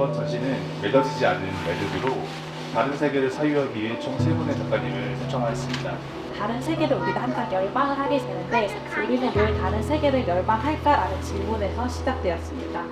이번 전시는 맺어지지 않는 매듭으로 다른 세계를 사유하기 위해 총 세 분의 작가님을 초청하였습니다. 다른 세계를 우리가 항상 열방을 하게 되는데 우리는 왜 다른 세계를 열방할까라는 질문에서 시작되었습니다.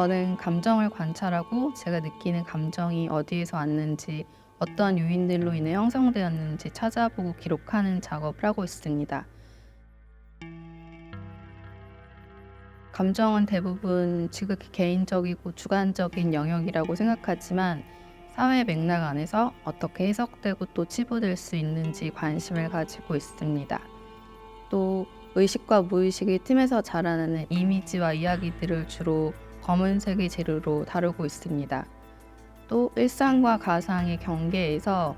저는 감정을 관찰하고 제가 느끼는 감정이 어디에서 왔는지 어떠한 요인들로 인해 형성되었는지 찾아보고 기록하는 작업을 하고 있습니다. 감정은 대부분 지극히 개인적이고 주관적인 영역이라고 생각하지만 사회 맥락 안에서 어떻게 해석되고 또 치부될 수 있는지 관심을 가지고 있습니다. 또 의식과 무의식이 틈에서 자라나는 이미지와 이야기들을 주로 검은색의 재료로 다루고 있습니다. 또 일상과 가상의 경계에서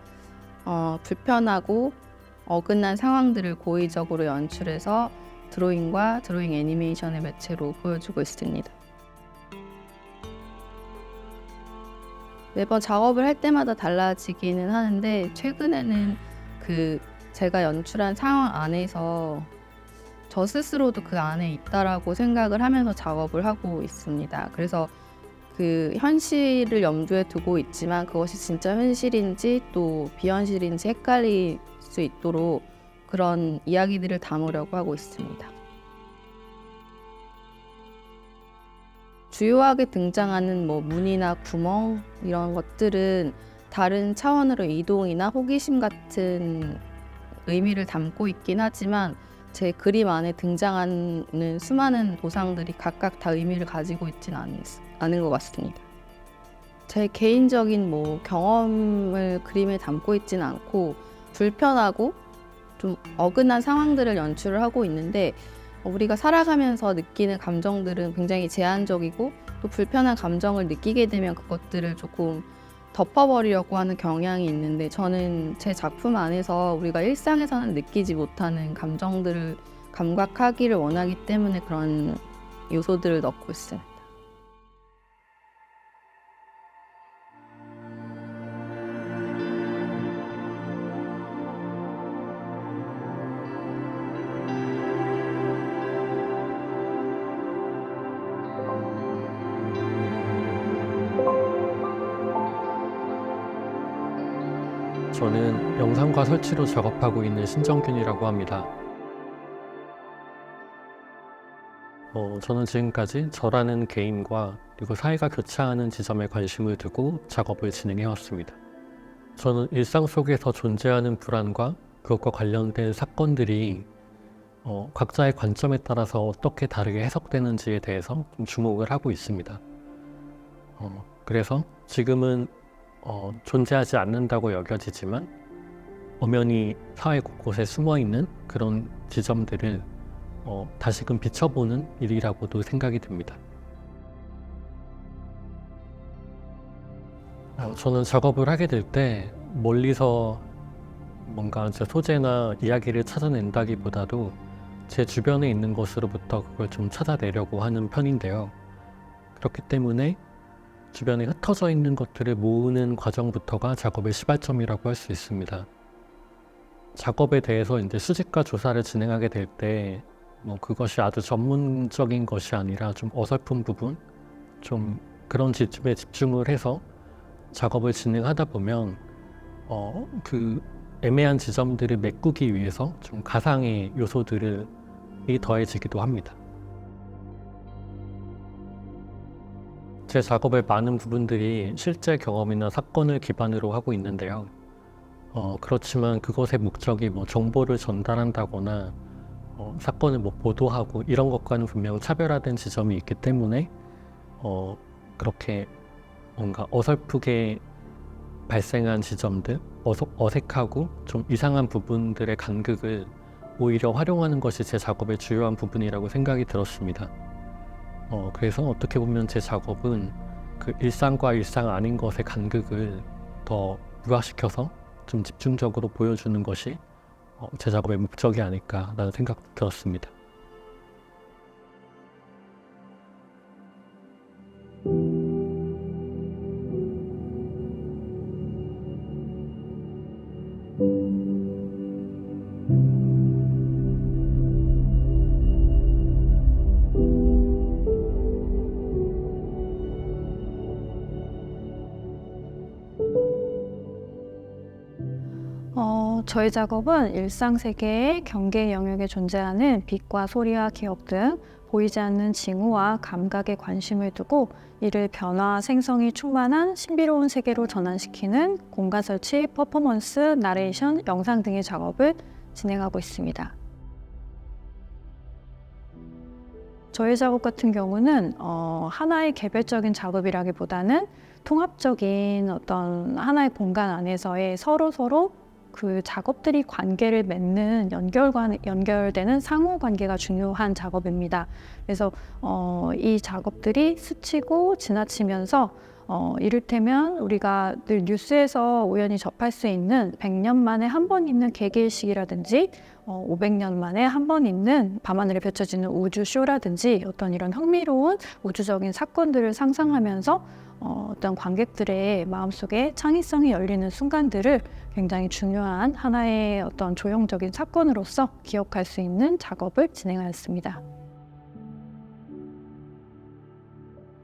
어, 불편하고 어긋난 상황들을 고의적으로 연출해서 드로잉과 드로잉 애니메이션의 매체로 보여주고 있습니다. 매번 작업을 할 때마다 달라지기는 하는데 최근에는 그 제가 연출한 상황 안에서 저 스스로도 그 안에 있다라고 생각을 하면서 작업을 하고 있습니다. 그래서 그 현실을 염두에 두고 있지만 그것이 진짜 현실인지 또 비현실인지 헷갈릴 수 있도록 그런 이야기들을 담으려고 하고 있습니다. 주요하게 등장하는 뭐 문이나 구멍 이런 것들은 다른 차원으로 이동이나 호기심 같은 의미를 담고 있긴 하지만 제 그림 안에 등장하는 수많은 도상들이 각각 다 의미를 가지고 않, 않은 것 같습니다. 제 개인적인 뭐 경험을 그림에 담고 있지는 않고 불편하고 좀 어긋난 상황들을 연출을 하고 있는데 우리가 살아가면서 느끼는 감정들은 굉장히 제한적이고 또 불편한 감정을 느끼게 되면 그것들을 조금 덮어버리려고 하는 경향이 있는데 저는 제 작품 안에서 우리가 일상에서는 느끼지 못하는 감정들을 감각하기를 원하기 때문에 그런 요소들을 넣고 있어요. 저는 영상과 설치로 작업하고 있는 신정균이라고 합니다. 어, 저는 지금까지 저라는 개인과 그리고 사회가 교차하는 지점에 관심을 두고 작업을 진행해 왔습니다. 저는 일상 속에서 존재하는 불안과 그것과 관련된 사건들이 어, 각자의 관점에 따라서 어떻게 다르게 해석되는지에 대해서 좀 주목을 하고 있습니다. 어, 그래서 지금은 어, 존재하지 않는다고 여겨지지만 엄연히 사회 곳곳에 숨어 있는 그런 지점들을 어, 다시금 비춰보는 일이라고도 생각이 듭니다. 어, 저는 작업을 하게 될 때 멀리서 뭔가 제 소재나 이야기를 찾아낸다기보다도 제 주변에 있는 것으로부터 그걸 좀 찾아내려고 하는 편인데요. 그렇기 때문에 주변에 흩어져 있는 것들을 모으는 과정부터가 작업의 시발점이라고 할 수 있습니다. 작업에 대해서 이제 수집과 조사를 진행하게 될 때, 뭐 그것이 아주 전문적인 것이 아니라 좀 어설픈 부분, 좀 그런 지점에 집중을 해서 작업을 진행하다 보면, 어, 그 애매한 지점들을 메꾸기 위해서 좀 가상의 요소들이 더해지기도 합니다. 제 작업의 많은 부분들이 실제 경험이나 사건을 기반으로 하고 있는데요. 어, 그렇지만 그것의 목적이 뭐 정보를 전달한다거나 어, 사건을 뭐 보도하고 이런 것과는 분명 차별화된 지점이 있기 때문에 어, 그렇게 뭔가 어설프게 발생한 지점들, 어색하고 좀 이상한 부분들의 간극을 오히려 활용하는 것이 제 작업의 주요한 부분이라고 생각이 들었습니다. 어, 그래서 어떻게 보면 제 작업은 그 일상과 일상 아닌 것의 간극을 더 부각시켜서 좀 집중적으로 보여주는 것이 어, 제 작업의 목적이 아닐까라는 생각도 들었습니다. 저희 작업은 일상 세계의 경계 영역에 존재하는 빛과 소리와 기억 등 보이지 않는 징후와 감각에 관심을 두고 이를 변화 생성이 충만한 신비로운 세계로 전환시키는 공간 설치, 퍼포먼스, 나레이션, 영상 등의 작업을 진행하고 있습니다. 저희 작업 같은 경우는 어, 하나의 개별적인 작업이라기보다는 통합적인 어떤 하나의 공간 안에서의 서로 서로 그 작업들이 관계를 맺는 연결관 연결되는 상호 관계가 중요한 작업입니다. 그래서 어, 이 작업들이 스치고 지나치면서 어, 이를테면 우리가 늘 뉴스에서 우연히 접할 수 있는 100년 만에 한 번 있는 개기일식이라든지 어, 500년 만에 한 번 있는 밤하늘에 펼쳐지는 우주 쇼라든지 어떤 이런 흥미로운 우주적인 사건들을 상상하면서 어, 어떤 관객들의 마음속에 창의성이 열리는 순간들을 굉장히 중요한 하나의 어떤 조형적인 사건으로서 기억할 수 있는 작업을 진행하였습니다.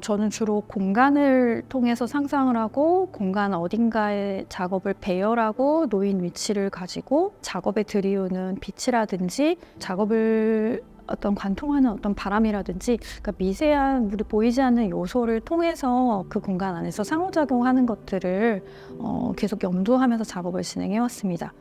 저는 주로 공간을 통해서 상상을 하고 공간 어딘가에 작업을 배열하고 놓인 위치를 가지고 작업에 들이우는 빛이라든지 작업을 어떤 관통하는 어떤 바람이라든지 그러니까 미세한 우리 보이지 않는 요소를 통해서 그 공간 안에서 상호작용하는 것들을 어, 계속 염두하면서 작업을 진행해 왔습니다.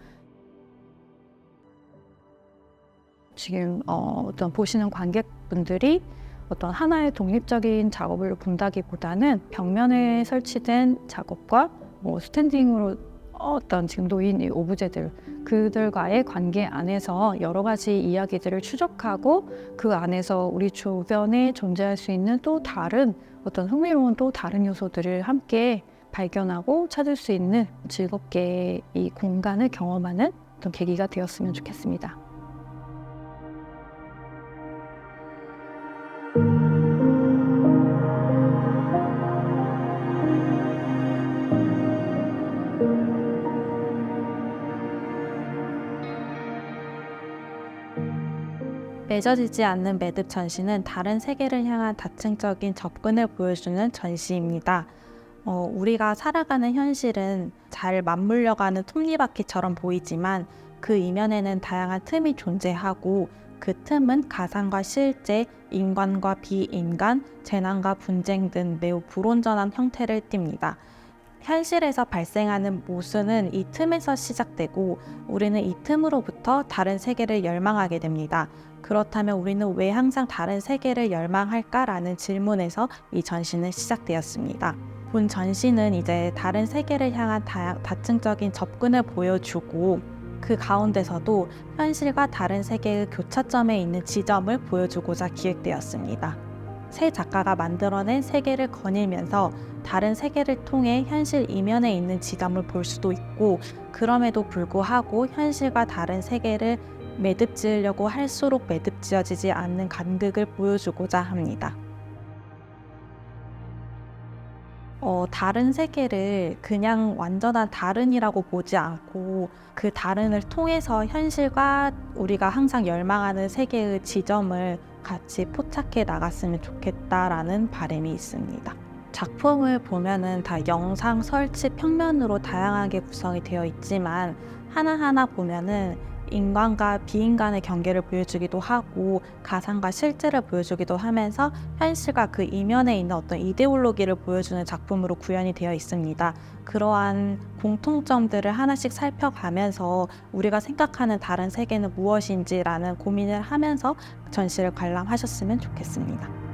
지금 어, 어떤 보시는 관객분들이 어떤 하나의 독립적인 작업을 본다기보다는 벽면에 설치된 작업과 뭐 스탠딩으로 어떤 지금 이 오브제들 그들과의 관계 안에서 여러 가지 이야기들을 추적하고 그 안에서 우리 주변에 존재할 수 있는 또 다른 어떤 흥미로운 또 다른 요소들을 함께 발견하고 찾을 수 있는 즐겁게 이 공간을 경험하는 어떤 계기가 되었으면 좋겠습니다. 맺어지지 않는 매듭 전시는 다른 세계를 향한 다층적인 접근을 보여주는 전시입니다. 어, 우리가 살아가는 현실은 잘 맞물려가는 톱니바퀴처럼 보이지만 그 이면에는 다양한 틈이 존재하고 그 틈은 가상과 실제, 인간과 비인간, 재난과 분쟁 등 매우 불온전한 형태를 띱니다. 현실에서 발생하는 모순은 이 틈에서 시작되고 우리는 이 틈으로부터 다른 세계를 열망하게 됩니다. 그렇다면 우리는 왜 항상 다른 세계를 열망할까라는 질문에서 이 전시는 시작되었습니다. 본 전시는 이제 다른 세계를 향한 다, 다층적인 접근을 보여주고 그 가운데서도 현실과 다른 세계의 교차점에 있는 지점을 보여주고자 기획되었습니다. 세 작가가 만들어낸 세계를 거닐면서 다른 세계를 통해 현실 이면에 있는 지점을 볼 수도 있고 그럼에도 불구하고 현실과 다른 세계를 매듭 지으려고 할수록 매듭 지어지지 않는 간극을 보여주고자 합니다. 어, 다른 세계를 그냥 완전한 다른이라고 보지 않고 그 다른을 통해서 현실과 우리가 항상 열망하는 세계의 지점을 같이 포착해 나갔으면 좋겠다라는 바람이 있습니다. 작품을 보면은 다 영상 설치 평면으로 다양하게 구성이 되어 있지만 하나하나 보면은 인간과 비인간의 경계를 보여주기도 하고 가상과 실제를 보여주기도 하면서 현실과 그 이면에 있는 어떤 이데올로기를 보여주는 작품으로 구현이 되어 있습니다. 그러한 공통점들을 하나씩 살펴가면서 우리가 생각하는 다른 세계는 무엇인지라는 고민을 하면서 전시를 관람하셨으면 좋겠습니다.